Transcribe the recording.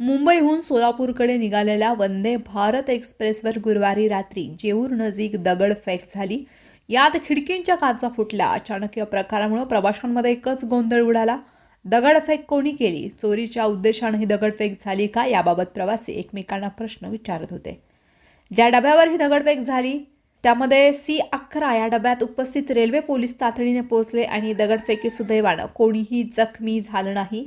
मुंबईहून सोलापूरकडे निघालेल्या वंदे भारत एक्सप्रेसवर गुरुवारी रात्री जेऊर नजीक दगडफेक झाली. यात खिडकींच्या काचा फुटल्या. अचानक या प्रकारामुळे प्रवाशांमध्ये एकच गोंधळ उडाला. दगडफेक कोणी केली? चोरीच्या उद्देशाने ही दगडफेक झाली का? याबाबत प्रवासी एकमेकांना प्रश्न विचारत होते. ज्या डब्यावर ही दगडफेक झाली त्यामध्ये सी अकरा या डब्यात उपस्थित रेल्वे पोलीस तातडीने पोहोचले आणि दगडफेकी सुदैवानं कोणीही जखमी झालं नाही.